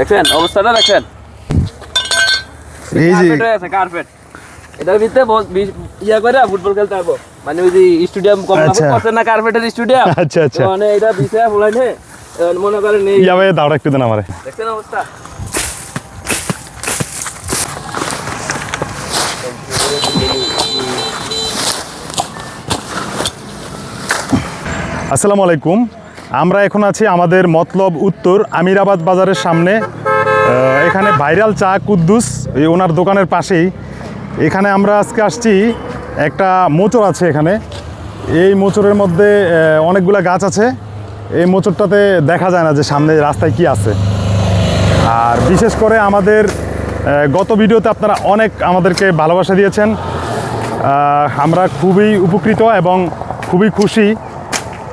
দেখছেন? অবস্থাটা দেখছেন? এই যে কার্পেট এটার ভিতরে ইয়া করে ফুটবল খেলতে পারব মানে ওই যে স্টেডিয়াম কম আচ্ছা। করছে না কার্পেটের স্টেডিয়াম আচ্ছা, আচ্ছা। মানে এটা বিছায়া মনে করেন এই ইয়া ভাই দাওড়া একটু দেন আমারে। দেখছেন অবস্থা? আসসালামু আলাইকুম। আমরা এখন আছি আমাদের মতলব উত্তর আমিরাবাদ বাজারের সামনে। এখানে ভাইরাল চা কুদ্দুস, এই ওনার দোকানের পাশেই। এখানে আমরা আজকে আসছি, একটা মোচর আছে এখানে। এই মোচরের মধ্যে অনেকগুলা গাছ আছে। এই মোচরটাতে দেখা যায় না যে সামনে রাস্তায় কি আছে। আর বিশেষ করে আমাদের গত ভিডিওতে আপনারা অনেক আমাদেরকে ভালোবাসা দিয়েছেন। আমরা খুবই উপকৃত এবং খুবই খুশি।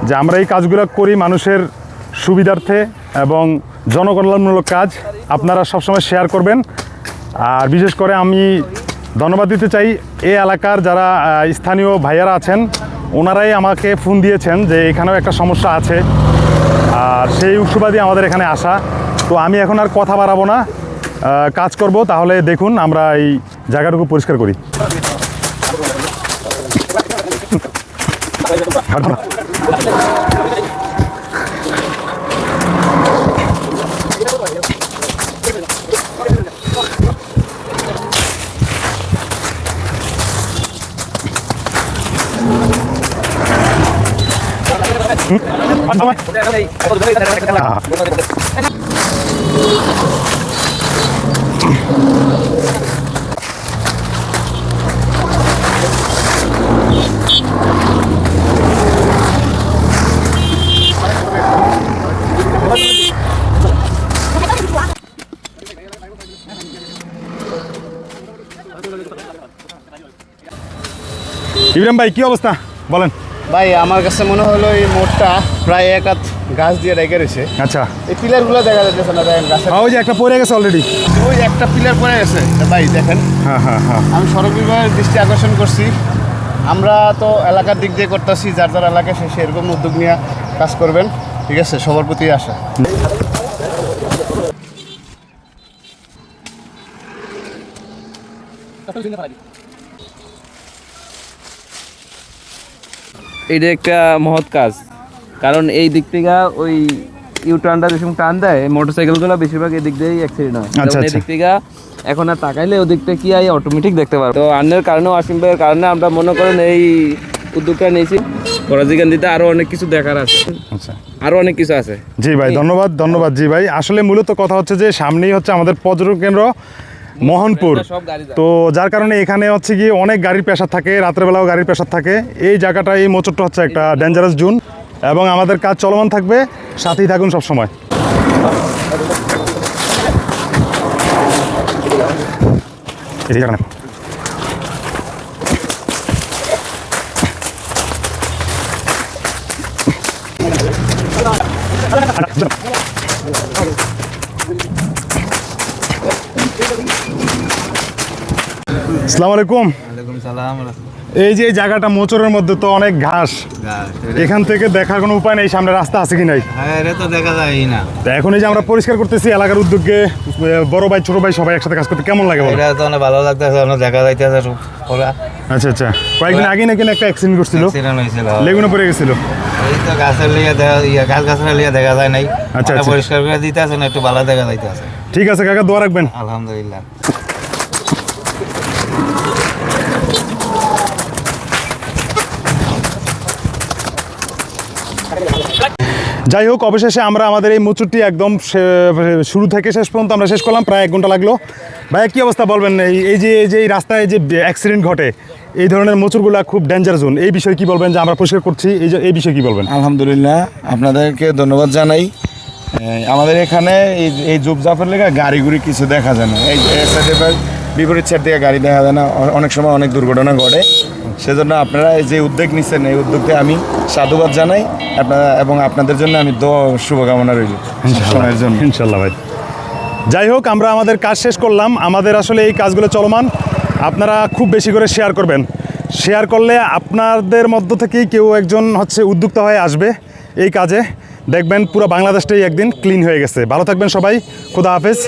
যে আমরা এই কাজগুলো করি মানুষের সুবিধার্থে এবং জনকল্যাণমূলক কাজ আপনারা সবসময় শেয়ার করবেন। আর বিশেষ করে আমি ধন্যবাদ দিতে চাই এই এলাকার যারা স্থানীয় ভাইয়ারা আছেন ওনারাই আমাকে ফোন দিয়েছেন যে এখানেও একটা সমস্যা আছে। আর সেই উৎসবাদী আমাদের এখানে আসা। তো আমি এখন আর কথা বাড়াবো না। কাজ করব তাহলে দেখুন আমরা এই জায়গাটুকু পরিষ্কার করি। Ah. ইব্রাহিম ভাই কি অবস্থা? বলেন। ভাই আমার কাছে মনে হলো এই মোড়টা প্রায় এক হাত গাছ দিয়ে রেখে রয়েছে আচ্ছা। এই পিলারগুলো দেখা যাচ্ছে না দেখেন গাছের। ওই যে একটা পড়ে গেছে অলরেডি ওই যে একটা পিলার পড়ে গেছে। ভাই দেখেন। হ্যাঁ হ্যাঁ হ্যাঁ। আমি সড়ক বিভাগের দৃষ্টি আকর্ষণ করছি। আমরা তো এলাকার দিক দিয়ে করতেছি যার যার এলাকায় সে সেরকম উদ্যোগ নিয়ে কাজ করবেন। ঠিক আছে সবার প্রতি আশা। এটা একটা মহৎ কাজ। কারণ এই দিক থেকে ওই ইউ টার্নটা যেসব টান দেয় মোটরসাইকেলগুলো বেশিরভাগ এই দিক দিয়েই অ্যাক্সিডেন্ট হয়। আচ্ছা, আচ্ছা। দিক থেকে এখন আর তাকাইলে ওদিকটা কি আই অটোমেটিক দেখতে পারব। তো আন্নের কারণে অসীম ভাইয়ের কারণে আমরা মনে করেন এই উদ্যোগটা নিয়েছি। পরাজিকান্দিতে আরও অনেক কিছু দেখার আছে। আচ্ছা। আরও অনেক কিছু আছে। জি ভাই ধন্যবাদ ধন্যবাদ জি ভাই। আসলে মূলত কথা হচ্ছে যে সামনেই হচ্ছে আমাদের পর্যটন কেন্দ্র। মোহনপুর। তো যার কারণে এখানে হচ্ছে কি অনেক গাড়ির প্রেশার থাকে রাত্রেবেলাও গাড়ির প্রেশার থাকে এই জায়গাটা এই মোচরটা হচ্ছে একটা ডেঞ্জারাস জোন এবং আমাদের কাজ চলমান থাকবে সাথেই থাকুন সব সময় এই। আসসালামু আলাইকুম। এই যে জায়গাটা মোচরের মধ্যে তো অনেক ঘাস। এখান থেকে দেখার কোনো উপায় নেই সামনে রাস্তা আছে কি নাই? হ্যাঁ এখন এই যে আমরা পরিষ্কার করতেছি এলাকার উদ্যোগে বড় ভাই ছোট ভাই সবাই একসাথে কাজ করতে কেমন লাগে ভালো লাগতেছে দেখা যাইতেছে আচ্ছা আচ্ছা। কয়েকদিন আগে নাকি না একটা অ্যাক্সিডেন্ট করছিল? লেগুনে পড়ে গেছিল? এই তো গাছের লিয়ে দেখা গাছ গাছের লিয়ে দেখা যায় নাই। আচ্ছা, আচ্ছা। পরিষ্কার করে দিতে না একটু ভালো দেখা ঠিক আছে কাকা দোয়া রাখবেন। আলহামদুলিল্লাহ। যাই হোক, অবশেষে আমরা আমাদের এই মুচুরটি একদম শুরু থেকে শেষ পর্যন্ত আমরা শেষ করলাম, প্রায় এক ঘণ্টা লাগল। ভাইয়া, কী অবস্থা বলবেন? এই এই যে এই যে, এই রাস্তায় যে অ্যাক্সিডেন্ট ঘটে, এই ধরনের মোচুরগুলা খুব ডেঞ্জার জোন এই বিষয়ে কি বলবেন যে আমরা পরিষ্কার করছি? এই যে, এই বিষয়ে কি বলবেন? আলহামদুলিল্লাহ, আপনাদেরকে ধন্যবাদ জানাই। আমাদের এখানে এই এই জুপজাফের লেগে গাড়ি গুড়ি কিছু দেখা যায় না। এই এই সাইডে বিপরীত সাইড থেকে গাড়ি দেখা যায় না। অনেক সময় অনেক দুর্ঘটনা ঘটে। সেজন্য আপনারা এই যে উদ্যোগ নিচ্ছেন এই উদ্যোগকে আমি সাধুবাদ জানাই। আপনারা এবং আপনাদের জন্য আমি দোয়া শুভকামনা রইল সময়ের জন্য। ইনশাল্লাহ ভাই। যাই হোক আমরা আমাদের কাজ শেষ করলাম। আমাদের আসলে এই কাজগুলো চলমান। আপনারা খুব বেশি করে শেয়ার করবেন। শেয়ার করলে আপনাদের মধ্য থেকেই কেউ একজন হচ্ছে উদ্যোক্তা হয়ে আসবে এই কাজে। দেখবেন পুরো বাংলাদেশটাই একদিন ক্লিন হয়ে গেছে। ভালো থাকবেন সবাই। খুদা হাফেজ।